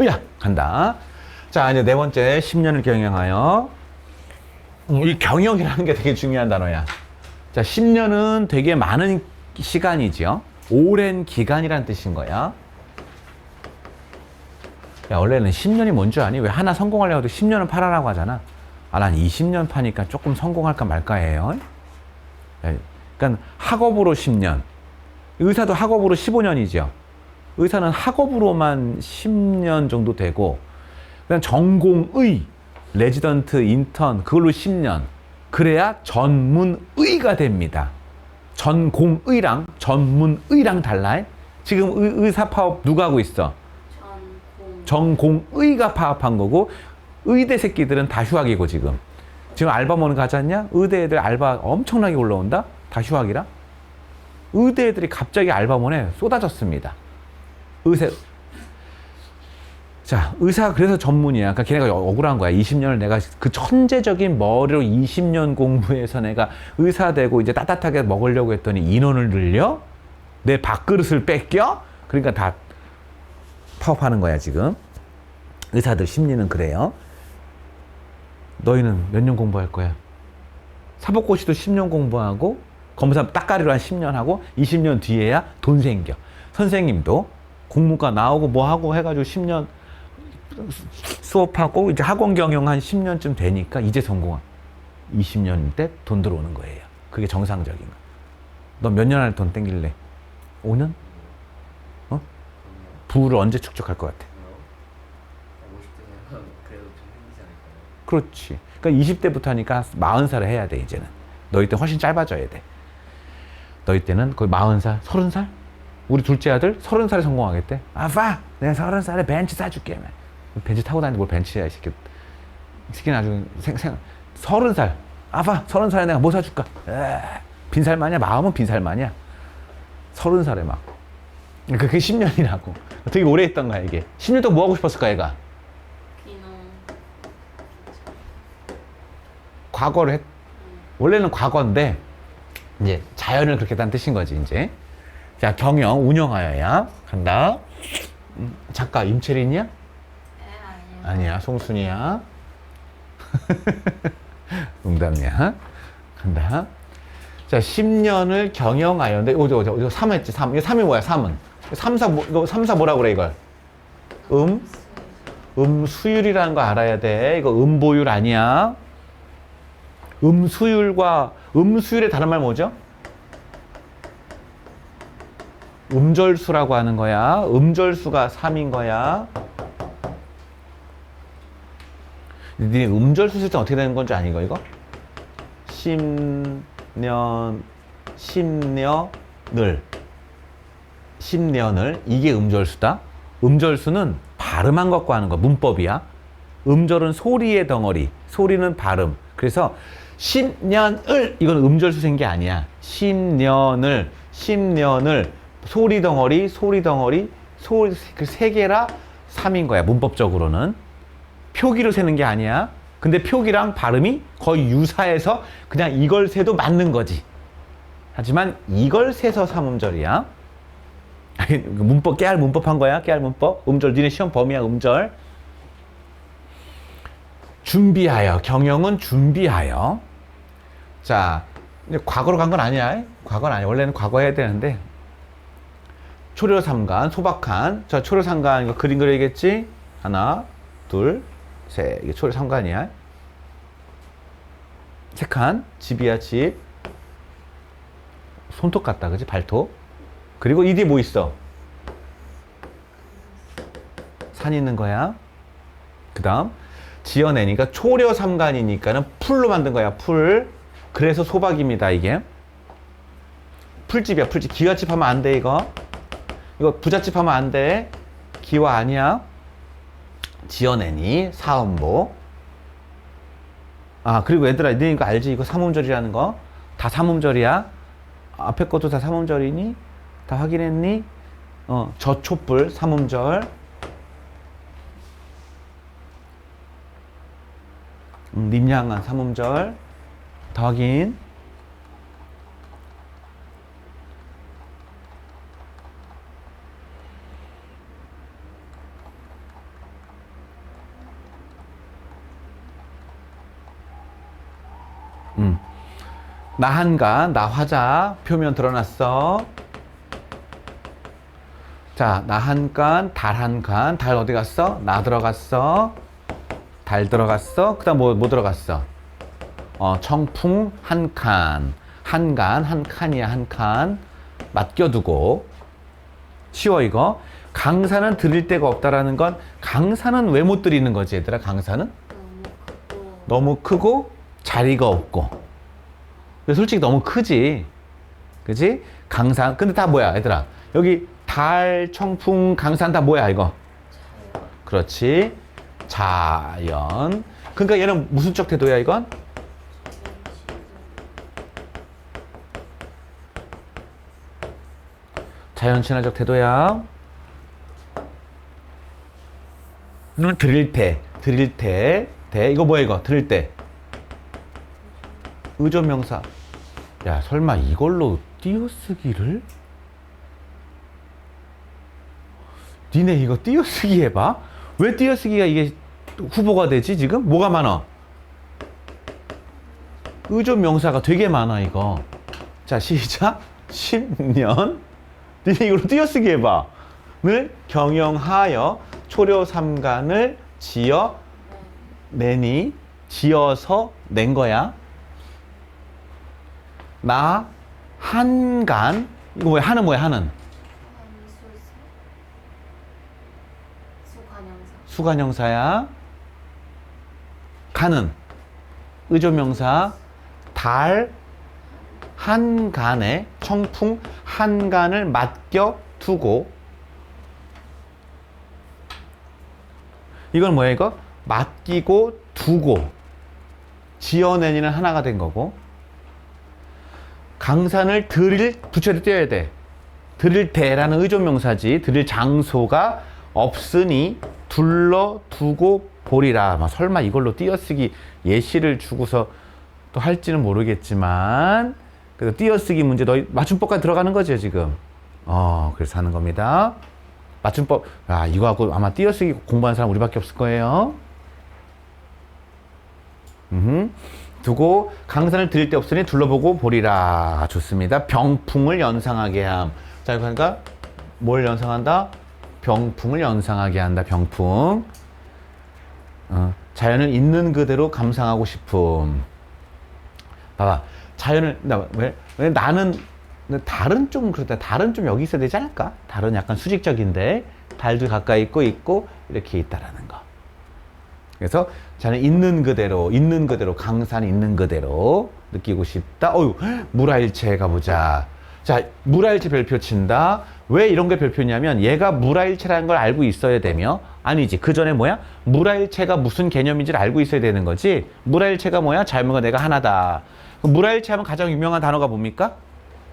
으야 간다. 자 이제 네 번째 10년을 경영하여 음, 이 경영이라는 게 되게 중요한 단어야. 자 10년은 되게 많은 시간이지요. 오랜 기간이란 뜻인 거야. 야 원래는 10년이 뭔 줄 아니? 왜 하나 성공하려고 해도 10년은 팔아라고 하잖아. 아 난 20년 파니까 조금 성공할까 말까 해요. 예, 그러니까 학업으로 10년. 의사도 학업으로 15년이죠. 의사는 학업으로만 10년 정도 되고 그냥 전공의 레지던트 인턴 그걸로 10년. 그래야 전문의가 됩니다. 전공의랑 전문의랑 달라. 지금 의, 의사 파업 누가 하고 있어? 전공 전공 의가 파업한 거고 의대 새끼들은 다 휴학이고 지금 지금 알바몬 가지 않냐? 의대 애들 알바 엄청나게 올라온다? 다 휴학이라? 의대 애들이 갑자기 알바몬에 쏟아졌습니다. 의사 자 의사 그래서 전문이야. 그러니까 걔네가 억울한 거야. 20년을 내가 그 천재적인 머리로 20년 공부해서 내가 의사 되고 이제 따뜻하게 먹으려고 했더니 인원을 늘려 내 밥그릇을 뺏겨. 그러니까 다 파업하는 거야 지금 의사들 심리는 그래요 너희는 몇 년 공부할 거야 사법고시도 10년 공부하고 검사 딱가리로 한 10년 하고 20년 뒤에야 돈 생겨 선생님도 공무과 나오고 뭐 하고 해가지고 10년 수업하고 이제 학원 경영 한 10년쯤 되니까 이제 성공한 20년 때 돈 들어오는 거예요 그게 정상적인 거 너 몇년할돈 땡길래 5년? 어? 부를 언제 축적할 것 같아? 50대면 그래도 좀 힘들지 않을까요? 그렇지. 그러니까 20대부터 하니까 40살에 해야 돼, 이제는. 너희 때 훨씬 짧아져야 돼. 너희 때는 거의 40살, 30살? 우리 둘째 아들 30살에 성공하겠대. 아빠, 내가 30살에 벤츠 사줄게. 막. 벤츠 타고 다니는데 뭘 벤츠야, 이 새끼. 이 새끼는 아주 생, 생, 30살. 아빠, 30살에 내가 뭐 사줄까? 에 빈살만이야? 마음은 빈살만이야. 30살에 막. 그게 10년이라고. 되게 오래 했던 거야, 이게. 10년 동안 뭐 하고 싶었을까, 얘가? 과거를 했, 원래는 과거인데, 이제 자연을 그렇게 단 뜻인 거지, 이제. 자, 경영, 운영하여야. 간다. 음, 작가, 임채린이야? 에 아니요 아니야, 송순이야. 농담이야. 간다. 자, 10년을 경영하였는데, 이거, 이거, 이거 3 했지, 3. 이거 3이 뭐야, 3은? 3, 4, 뭐, 이거 3, 4 뭐라 그래, 이걸? 음? 음수율이라는 거 알아야 돼. 이거 음보율 아니야. 음수율과 음수율의 다른 말 뭐죠? 음절수라고 하는 거야. 음절수가 3인 거야. 니네 음절수 쓸때 어떻게 되는 건지 아니, 이거, 이거? 십년, 십년을. 십년을. 이게 음절수다. 음절수는 발음한 것과 하는 거, 문법이야. 음절은 소리의 덩어리, 소리는 발음. 그래서 십년을 이건 음절수 생게 아니야. 십년을 십년을 소리 덩어리, 소리 덩어리, 소리 그세 개라 삼인 거야. 문법적으로는 표기로 세는 게 아니야. 근데 표기랑 발음이 거의 유사해서 그냥 이걸 세도 맞는 거지. 하지만 이걸 세서 삼음절이야. 아니, 문법 깨알 문법 한 거야. 깨알 문법. 음절 니네 시험 범위야 음절. 준비하여 경영은 준비하여. 자, 과거로 간 건 아니야. 과거는 아니야. 원래는 과거 해야 되는데. 초려 삼간, 소박한. 자, 초려 삼간 이거 그림 그려야겠지? 하나, 둘, 셋. 이게 초려 삼간이야. 세 칸. 집이야, 집. 손톱 같다, 그지? 발톱. 그리고 이 뒤에 뭐 있어? 산 있는 거야. 그 다음, 지어내니까 초려 삼간이니까는 풀로 만든 거야, 풀. 그래서 소박입니다, 이게. 풀집이야, 풀집. 기와집 하면 안 돼, 이거. 이거 부잣집 하면 안 돼. 기와 아니야. 지어내니, 사음보. 아, 그리고 얘들아, 너 이거 알지? 이거 삼음절이라는 거. 다 삼음절이야. 앞에 것도 다 삼음절이니? 다 확인했니? 어, 저 촛불 삼음절. 음, 님양한 삼음절. 다 확인. 나 한간, 나 화자 표면 드러났어. 자, 나 한간, 달 한간, 달 어디 갔어? 나 들어갔어. 달 들어갔어. 그 다음 뭐, 뭐 들어갔어? 어, 청풍 한 칸, 한 간 한 칸이야 한 칸. 맡겨두고 쉬워 이거. 강사는 드릴 데가 없다라는 건 강사는 왜 못 드리는 거지 얘들아? 강사는 너무 크고 너무 크고 자리가 없고. 근데 솔직히 너무 크지. 그지? 강산. 근데 다 뭐야, 얘들아? 여기 달, 청풍, 강산 다 뭐야, 이거? 그렇지. 자연. 그러니까 얘는 무슨 적 태도야, 이건? 자연 친화적 태도야. 눈 드릴 때, 드릴 때, 대. 이거 뭐야, 이거? 드릴 때. 의조명사. 야, 설마 이걸로 띄어쓰기를? 니네 이거 띄어쓰기 해봐. 왜 띄어쓰기가 이게 후보가 되지, 지금? 뭐가 많아? 의조명사가 되게 많아, 이거. 자, 시작. 10년. 니네 이걸로 띄어쓰기 해봐. 을 경영하여 초려 삼간을 지어 내니 지어서 낸 거야. 나 한간 이거 뭐야? 하는 뭐야? 하는. 수관형사. 수관형사야. 간은 의조명사. 달 한간에 청풍 한간을 맡겨 두고. 이건 뭐야 이거? 맡기고 두고. 지어내니는 하나가 된 거고 강산을 들일 부처를 띄어야 돼. 들일 때라는 의존명사지. 들일 장소가 없으니 둘러두고 보리라. 막 설마 이걸로 띄어쓰기 예시를 주고서 또 할지는 모르겠지만 그래서 띄어쓰기 문제 너 맞춤법까지 들어가는 거죠 지금. 어 그래서 하는 겁니다. 맞춤법 아 이거 하고 아마 띄어쓰기 공부하는 사람 우리밖에 없을 거예요. 음, 두고 강산을 들일 데 없으니 둘러보고 보리라. 좋습니다. 병풍을 연상하게 함. 자, 그러니까 뭘 연상한다? 병풍을 연상하게 한다. 병풍. 어, 자연을 있는 그대로 감상하고 싶음. 봐봐. 자연을 나 왜? 왜 나는 달은 좀 그렇다. 달은 좀 여기 있어야 되지 않을까? 달은 약간 수직적인데 달도 가까이 있고 있고 이렇게 있다라는 거. 그래서 자는 있는 그대로, 있는 그대로, 강산 있는 그대로 느끼고 싶다. 어유, 물화일체 가보자. 자, 물화일체 별표 친다. 왜 이런 게 별표냐면 얘가 물화일체라는 걸 알고 있어야 되며 아니지. 그 전에 뭐야? 물화일체가 무슨 개념인지를 알고 있어야 되는 거지. 물화일체가 뭐야? 자연과 내가 하나다. 물화일체 하면 가장 유명한 단어가 뭡니까?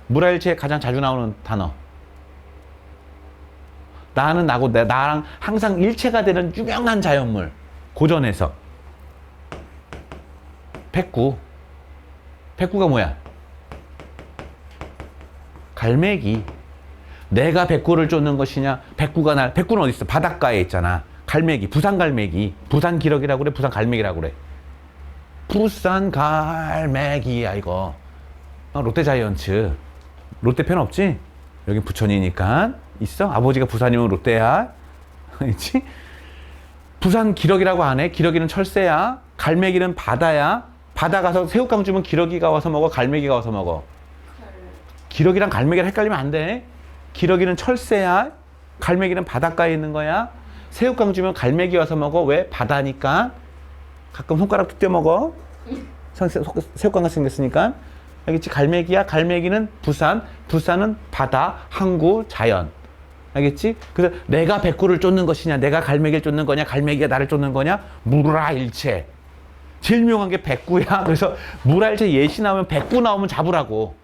물화일체에 가장 자주 나오는 단어. 나는 나고 내, 나랑 항상 일체가 되는 유명한 자연물. 고전에서 백구. 백구가 뭐야? 갈매기. 내가 백구를 쫓는 것이냐? 백구가 날 백구는 어디 있어? 바닷가에 있잖아. 갈매기 부산 갈매기. 부산 기러기라고 그래? 부산 갈매기라고 그래? 부산 갈매기야 이거. 어, 롯데 자이언츠. 롯데 팬 없지? 여기 부천이니까. 있어? 아버지가 부산이면 롯데야? 있지? 부산 기러기라고 안 해. 기러기는 철새야. 갈매기는 바다야. 바다 가서 새우깡 주면 기러기가 와서 먹어. 갈매기가 와서 먹어. 칼 기러기랑 갈매기를 헷갈리면 안 돼. 기러기는 철새야. 갈매기는 바닷가에 있는 거야. 새우깡 주면 갈매기 와서 먹어. 왜? 바다니까. 가끔 손가락 툭떼 먹어. 새우깡 같이 생겼으니까. 알겠지? 갈매기야. 갈매기는 부산. 부산은 바다, 항구, 자연. 알겠지? 그래서 내가 백구를 쫓는 것이냐, 내가 갈매기를 쫓는 거냐, 갈매기가 나를 쫓는 거냐, 무라일체. 유명한 게 백구야. 그래서 무라일체 예시 나오면 백구 나오면 잡으라고.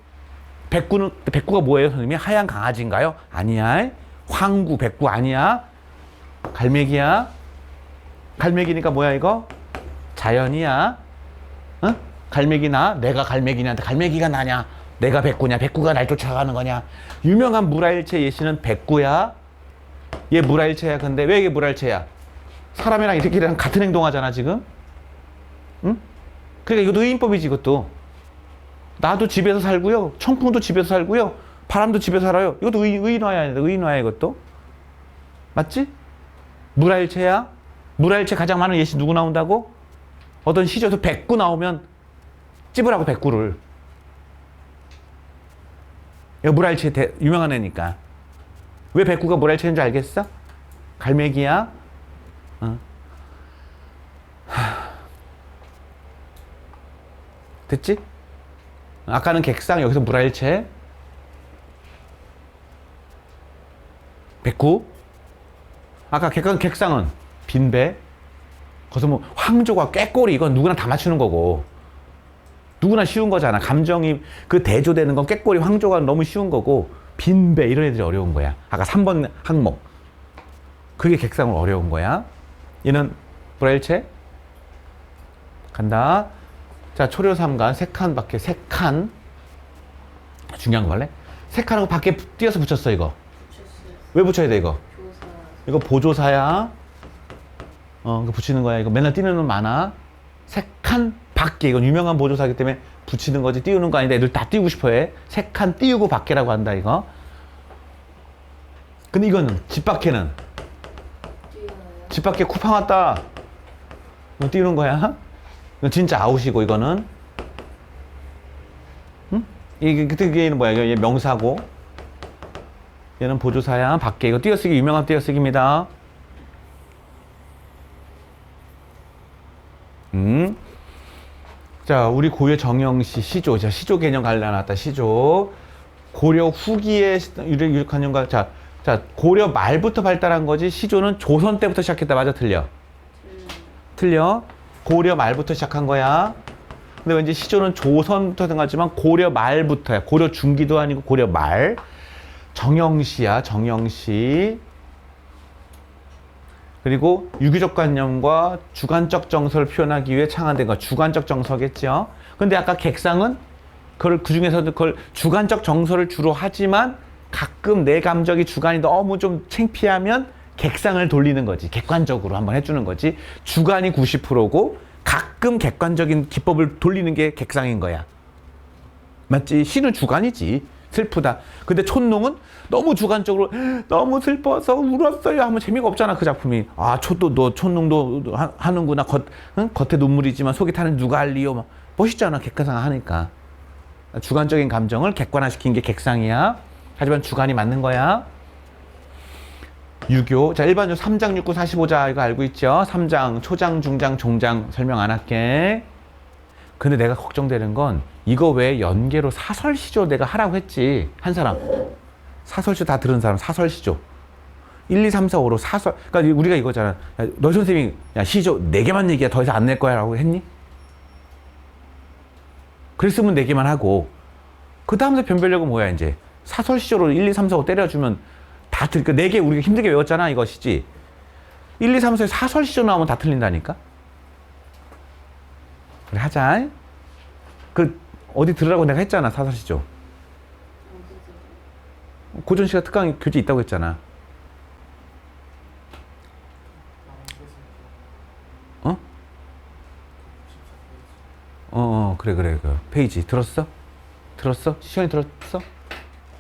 백구는 백구가 뭐예요, 선생님이? 하얀 강아지인가요? 아니야. 황구 백구 아니야. 갈매기야. 갈매기니까 뭐야 이거? 자연이야. 어? 갈매기 나 내가 갈매기냐한테 갈매기가 나냐? 내가 백구냐? 백구가 날 쫓아가는 거냐? 유명한 물화일체 예시는 백구야. 얘 물화일체야. 근데 왜 이게 물화일체야? 사람이랑 이렇게랑 같은 행동하잖아 지금. 응? 그러니까 이것도 의인법이지 이것도. 나도 집에서 살고요. 청풍도 집에서 살고요. 바람도 집에서 살아요. 이것도 의, 의인화야. 의인화야 이것도. 맞지? 물알체야. 물알체 가장 많은 예시 누구 나온다고? 어떤 시조에서 백구 나오면 찝으라고 백구를. 이거 물알체 대, 유명한 애니까. 왜 백구가 물알체인 줄 알겠어? 갈매기야. 어. 됐지? 아까는 객상, 여기서 물알체. 백구. 아까 객상, 객상은 빈배. 거기서 뭐 황조가 꾀꼬리 이건 누구나 다 맞추는 거고. 누구나 쉬운 거잖아. 감정이 그 대조되는 건 꾀꼬리 황조가 너무 쉬운 거고 빈배 이런 애들이 어려운 거야. 아까 3번 항목. 그게 객상으로 어려운 거야. 얘는 브라일체 간다. 자, 초려 삼간 세 칸 밖에 세 칸. 중요한 거 할래? 세 칸하고 밖에 띄어서 붙였어 이거. 왜 붙여야 돼 이거? 조사. 이거 보조사야. 어, 이거 붙이는 거야. 이거 맨날 띄는 놈 많아. 세 칸 밖에. 이건 유명한 보조사기 때문에 붙이는 거지 띄우는 거 아닌데 애들 다 띄우고 싶어 해. 세 칸 띄우고 밖에라고 한다, 이거. 근데 이거는 집 밖에는 뛰어요. 집 밖에 쿠팡 왔다. 이거 띄우는 거야. 진짜 아웃이고 이거는. 응? 이게 얘는 뭐야? 얘 명사고. 얘는 보조사야. 밖에 이거 띄어쓰기 유명한 띄어쓰기입니다. 음. 자, 우리 고려 정영시 시조. 자, 시조 개념 갈라놨다. 시조. 고려 후기의 유력 유력한년과 자, 자, 고려 말부터 발달한 거지. 시조는 조선 때부터 시작했다. 맞아, 틀려. 음. 틀려. 고려 말부터 시작한 거야. 근데 왠지 시조는 조선부터 된 거지만 고려 말부터야. 고려 중기도 아니고 고려 말. 정영시야, 정영시. 그리고 유교적 관념과 주관적 정서를 표현하기 위해 창안된 거 주관적 정서겠죠. 근데 아까 객상은 그걸 그 중에서도 그걸 주관적 정서를 주로 하지만 가끔 내 감정이 주관이 너무 좀 창피하면 객상을 돌리는 거지. 객관적으로 한번 해주는 거지. 주관이 90%고 가끔 객관적인 기법을 돌리는 게 객상인 거야. 맞지? 시는 주관이지. 슬프다. 근데 촌농은 너무 주관적으로 너무 슬퍼서 울었어요 하면 재미가 없잖아 그 작품이. 아 촌도 너 촌농도 하- 하는구나. 겉 응? 겉에 눈물이지만 속에 타는 누가 알리요. 막 멋있잖아 객관상 하니까. 주관적인 감정을 객관화시킨 게 객상이야. 하지만 주관이 맞는 거야. 유교. 자, 일반적으로 3장 6구 45자 이거 알고 있죠? 3장 초장, 중장, 종장 설명 안 할게. 근데 내가 걱정되는 건 이거 왜 연계로 사설시조 내가 하라고 했지. 한 사람. 사설시조 다 들은 사람 사설시조. 1, 2, 3, 4, 5로 사설. 그러니까 우리가 이거잖아. 야, 너 선생님이 야, 시조 네 개만 얘기야. 더 이상 안 낼 거야. 라고 했니? 그랬으면 네 개만 하고. 그 다음에 변별력은 뭐야, 이제. 사설시조로 1, 2, 3, 4, 5 때려주면 다 틀, 그네 개 우리가 힘들게 외웠잖아. 이것이지. 1, 2, 3, 4에 사설 시조 나오면 다 틀린다니까? 그래, 하자. 그, 어디 들으라고 내가 했잖아, 사설 시조. 어디서? 고전 씨가 특강 교재 있다고 했잖아. 어? 어, 어, 그래, 그래, 그 페이지 들었어? 들었어? 시연이 들었어?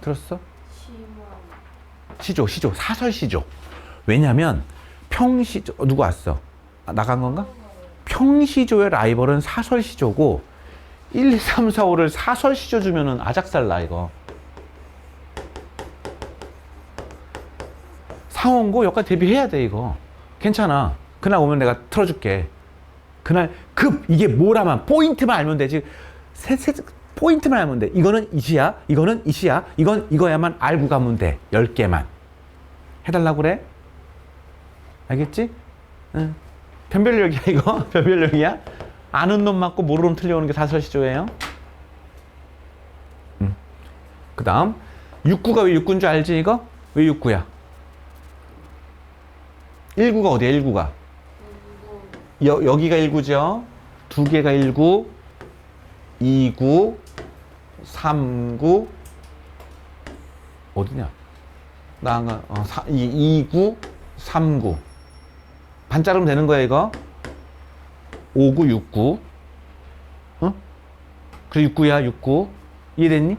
들었어? 시조, 시조, 사설 시조. 왜냐면 평시조 어, 누구 왔어? 아, 나간 건가? 평시조의 라이벌은 사설 시조고 1, 2, 3, 4, 5를 사설 시조 주면은 아작살 나 이거. 상원고 여기까지 데뷔해야 돼 이거. 괜찮아. 그날 오면 내가 틀어줄게. 그날 급 이게 뭐라만 포인트만 알면 되지. 세, 세, 포인트만 알면 돼. 이거는 이시야. 이거는 이시야. 이건 이거야만 알고 가면 돼. 10개만. 해달라고 그래? 알겠지? 응. 변별력이야 이거. 변별력이야. 아는 놈 맞고 모르는 놈 틀려오는 게 사설시조예요. 음. 그 다음 육구가 왜 육구인 줄 알지 이거? 왜 육구야? 1구가 어디야 1구가? 이거 여, 여기가 1구죠. 두 개가 1구, 2구, 3구, 어디냐? 나가 어, 4, 2, 2구, 3구. 반 자르면 되는 거야, 이거? 5구, 6구. 어? 그래 69야 69 이해됐니?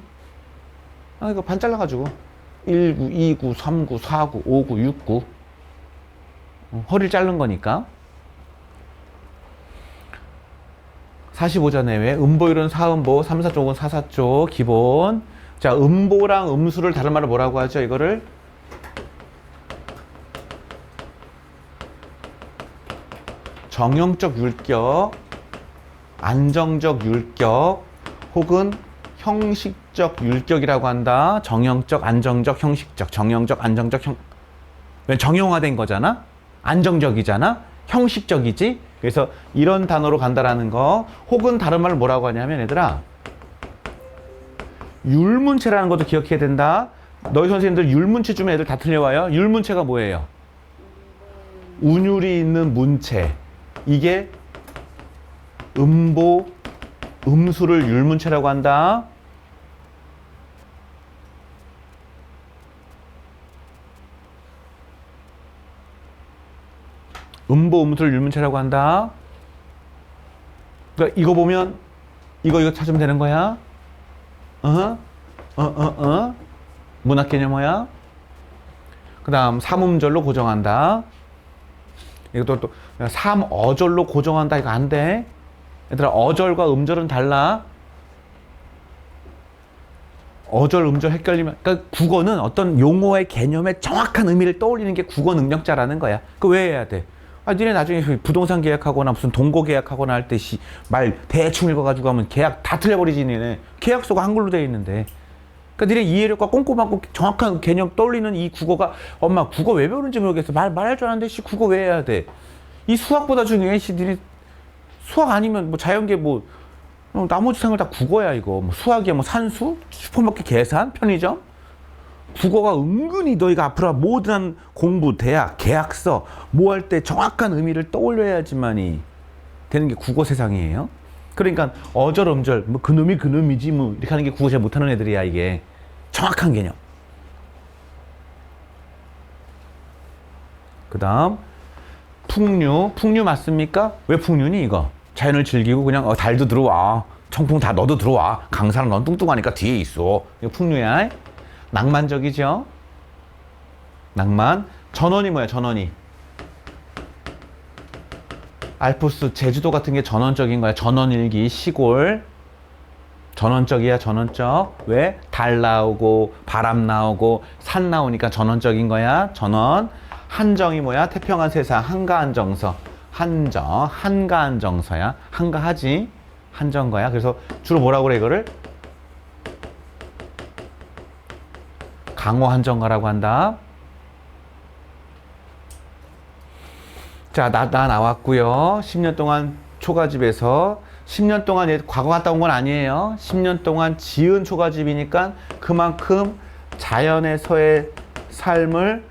아 이거 반 잘라가지고 19, 29, 39, 49, 59, 69 어, 허리를 자른 거니까 45자 내외 음보율은 4음보 3, 4쪽은 4, 4쪽 기본 자 음보랑 음수를 다른 말로 뭐라고 하죠 이거를 정형적 율격 안정적 율격 혹은 형식적 율격이라고 한다. 정형적, 안정적, 형식적, 정형적, 안정적, 형. 왜 정형화된 거잖아? 안정적이잖아? 형식적이지? 그래서 이런 단어로 간다라는 거. 혹은 다른 말로 뭐라고 하냐면 얘들아. 율문체라는 것도 기억해야 된다. 너희 선생님들 율문체 주면 애들 다 틀려와요. 율문체가 뭐예요? 운율이 있는 문체. 이게 음보, 음수를 율문체라고 한다. 음보, 음수를 율문체라고 한다. 그러니까 이거 보면 이거 이거 찾으면 되는 거야. 어? 어, 어, 어. 문학 개념 뭐야? 그 다음 삼음절로 고정한다. 이것도 또 삼어절로 고정한다 이거 안 돼. 얘들아 어절과 음절은 달라. 어절, 음절 헷갈리면 그러니까 국어는 어떤 용어의 개념의 정확한 의미를 떠올리는 게 국어 능력자라는 거야. 그 왜 해야 돼? 아, 니네 나중에 부동산 계약하거나 무슨 동거 계약하거나 할때씨말 대충 읽어가지고 하면 계약 다 틀려버리지 니네. 계약서가 한글로 돼 있는데. 그러니까 니네 이해력과 꼼꼼하고 정확한 개념 떠올리는 이 국어가 엄마 국어 왜 배우는지 모르겠어. 말 말할 줄 아는데 씨 국어 왜 해야 돼? 이 수학보다 중요해. 씨 니네 수학 아니면 뭐 자연계 뭐 어, 나머지 생활 다 국어야 이거. 뭐 수학이야 뭐 산수, 슈퍼마켓 계산, 편의점. 국어가 은근히 너희가 앞으로 모든 한 공부, 대학, 계약서 뭐 할 때 정확한 의미를 떠올려야지만이 되는 게 국어 세상이에요. 그러니까 어절, 음절, 뭐 그놈이 그놈이지 뭐 이렇게 하는 게 국어 잘 못하는 애들이야 이게 정확한 개념. 그 다음 풍류, 풍류 맞습니까? 왜 풍류니 이거? 자연을 즐기고 그냥 어, 달도 들어와, 청풍 다 너도 들어와. 강사는 넌 뚱뚱하니까 뒤에 있어. 이거 풍류야. 낭만적이죠? 낭만. 전원이 뭐야, 전원이? 알프스, 제주도 같은 게 전원적인 거야. 전원일기, 시골. 전원적이야, 전원적. 왜? 달 나오고, 바람 나오고, 산 나오니까 전원적인 거야. 전원. 한정이 뭐야? 태평한 세상, 한가한 정서. 한정, 한가한 정서야. 한가하지? 한정 거야. 그래서 주로 뭐라고 그래, 이거를? 강호 한정가라고 한다. 자, 나, 나 나왔고요. 10년 동안 초가집에서 10년 동안 얘 과거 갔다 온 건 아니에요. 10년 동안 지은 초가집이니까 그만큼 자연에서의 삶을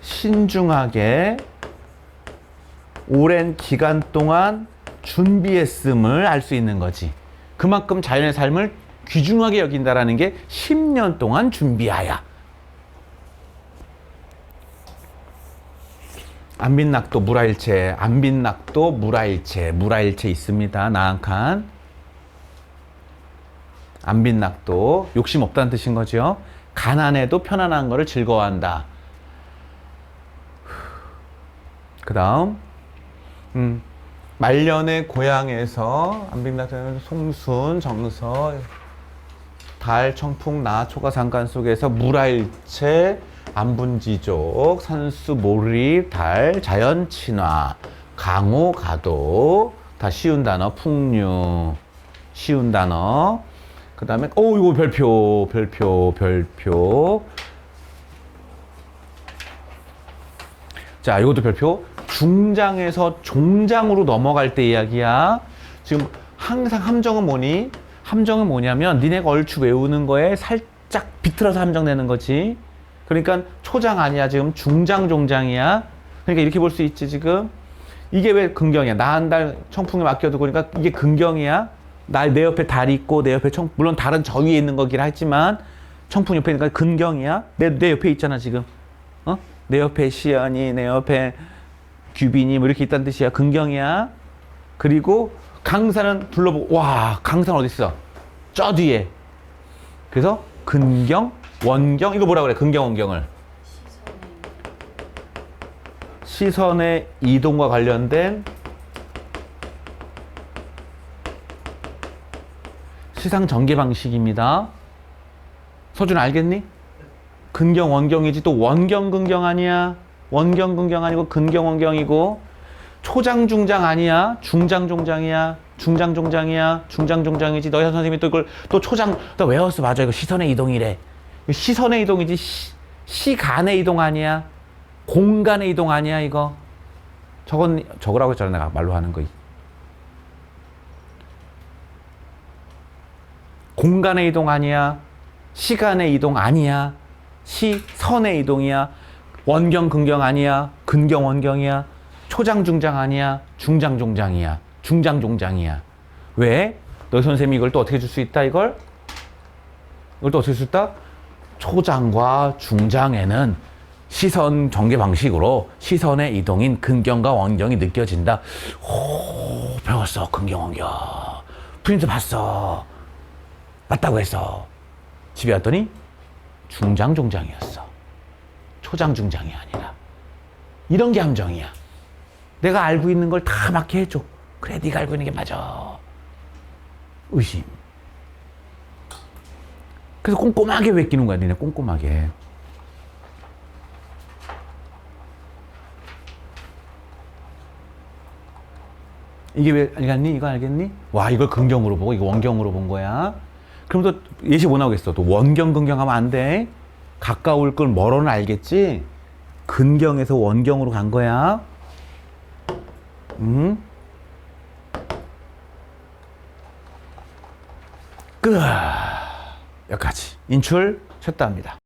신중하게 오랜 기간 동안 준비했음을 알 수 있는 거지. 그만큼 자연의 삶을 귀중하게 여긴다라는 게 10년 동안 준비하야. 안빈낙도 물화일체, 안빈낙도 물화일체, 물화일체 있습니다. 나한칸. 안빈낙도 욕심 없다는 뜻인 거죠. 가난해도 편안한 거를 즐거워한다. 그 다음, 음, 말년의 고향에서 안빈낙도는 송순, 정서, 달, 청풍, 나, 초가, 상간 속에서 물화일체, 안분지족, 산수, 몰입, 달, 자연, 친화, 강호, 가도, 다 쉬운 단어, 풍류, 쉬운 단어. 그 다음에, 오, 이거 별표, 별표, 별표. 자, 이것도 별표. 중장에서 종장으로 넘어갈 때 이야기야. 지금 항상 함정은 뭐니? 함정은 뭐냐면 니네가 얼추 외우는 거에 살짝 비틀어서 함정 내는 거지. 그러니까 초장 아니야. 지금 중장 종장이야. 그러니까 이렇게 볼 수 있지 지금. 이게 왜 긍경이야? 나 한 달 청풍에 맡겨두고 그러니까 이게 긍경이야. 나내 옆에 달 있고 내 옆에 청 물론 달은 저 위에 있는 거긴 하지만 청풍 옆에 거 근경이야. 내 내 옆에 있잖아 지금. 어? 내 옆에 시연이 내 옆에 규빈이 뭐 이렇게 있다는 뜻이야. 근경이야. 그리고 강산은 둘러보고 와 강산 어디 있어? 저 뒤에. 그래서 근경, 원경 이거 뭐라 그래? 근경, 원경을 시선의 이동과 관련된 시상 전개 방식입니다. 서준 알겠니? 근경 원경이지 또 원경 근경 아니야. 원경 근경 아니고 근경 원경이고 초장 중장 아니야. 중장 종장이야. 중장 종장이야. 중장 종장이지. 너희 선생님이 또 이걸 또 초장 또 외웠어. 맞아. 이거 시선의 이동이래. 시선의 이동이지 시, 시간의 이동 아니야. 공간의 이동 아니야 이거. 저건 저거라고 했잖아 내가 말로 하는 거. 공간의 이동 아니야. 시간의 이동 아니야. 시선의 이동이야. 원경 근경 아니야. 근경 원경이야. 초장 중장 아니야. 중장 종장이야. 중장 종장이야. 왜? 너희 선생님이 이걸 또 어떻게 줄 수 있다 이걸? 이걸 또 어떻게 줄 수 있다? 초장과 중장에는 시선 전개 방식으로 시선의 이동인 근경과 원경이 느껴진다. 오, 배웠어. 근경, 원경. 프린트 봤어. 맞다고 했어. 집에 왔더니 중장 종장이었어. 초장 중장이 아니라. 이런 게 함정이야. 내가 알고 있는 걸 다 맞게 해줘. 그래, 네가 알고 있는 게 맞아. 의심. 그래서 꼼꼼하게 왜 끼는 거야, 니네 꼼꼼하게. 이게 왜 알겠니? 이거 알겠니? 와, 이걸 근경으로 보고 이거 원경으로 본 거야. 그럼 또 예시 못 나오겠어. 또 원경 근경하면 안 돼. 가까울 걸 멀어는 알겠지? 근경에서 원경으로 간 거야. 음? 끝. 여기까지. 인출 쳤다 합니다.